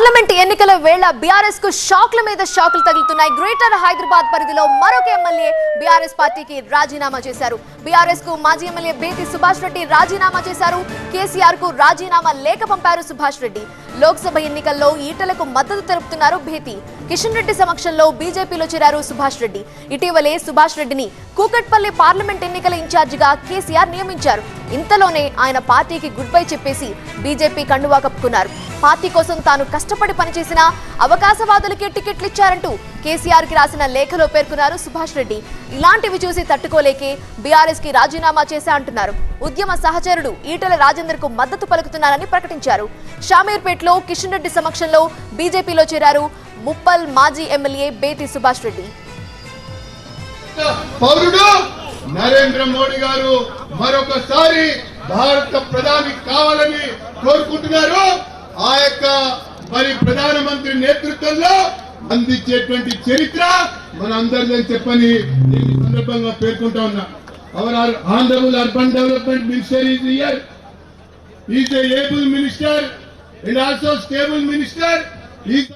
Parliament ఎన్నికల వేళ బీఆర్ఎస్కు షాక్ల మీద షాక్లు తగులుతున్నాయి. గ్రేటర్ హైదరాబాద్ పరిధిలో మరొక ఎమ్మెల్యే బీఆర్ఎస్ పార్టీకి రాజీనామా చేశారు. బీఆర్ఎస్కు మాజీ ఎమ్మెల్యే బేతి సుభాష్ రెడ్డి రాజీనామా చేశారు. కేసీఆర్కు రాజీనామా లేఖ పంపారు సుభాష్ రెడ్డి. లోక్సభ ఎన్నికల్లో ఈటలకు మద్దతు తెలుపుతున్నారు భేతి కిషన్ రెడ్డి సమక్షంలో బీజేపీలో చేరారు సుభాష్ రెడ్డి. ఇటీవలే సుభాష్ రెడ్డిని కూకట్పల్లి పార్లమెంట్ ఎన్నికల ఇన్ఛార్జిగా కేసీఆర్ నియమించారు. ఇంతలోనే ఆయన పార్టీకి గుడ్ బై చెప్పేసి బీజేపీ కండువా కప్పుకున్నారు. పార్టీ కోసం తాను కష్టపడి పనిచేసిన అవకాశవాదులకే టికెట్లు ఇచ్చారంటూ కేసీఆర్కి రాసిన లేఖలో పేర్కొన్నారు సుభాష్ రెడ్డి. ఇలాంటివి చూసి తట్టుకోలేకే బీఆర్ఎస్కి రాజీనామా చేశా అంటున్నారు. ఉద్యమ సహచరుడు ఈటల రాజేందర్కు మద్దతు పలుకుతున్నారని ప్రకటించారు. షామీర్పేటలో కిషన్ రెడ్డి సమక్షంలో బీజేపీలో చేరారు ముప్పల్ మాజీ ఎమ్మెల్యే బేతి సుభాష్ రెడ్డి. పౌరుడు నరేంద్ర మోడీ గారు మరొకసారి భారత ప్రధాని కావాలని కోరుకుంటున్నారు. ఆ యొక్క మరి ప్రధానమంత్రి నేతృత్వంలో అందించేటువంటి చరిత్ర మన అందరిదని చెప్పని నేను సందర్భంగా పేర్కొంటా ఉన్నా. Our honourable urban development minister is year is able minister and also stable minister is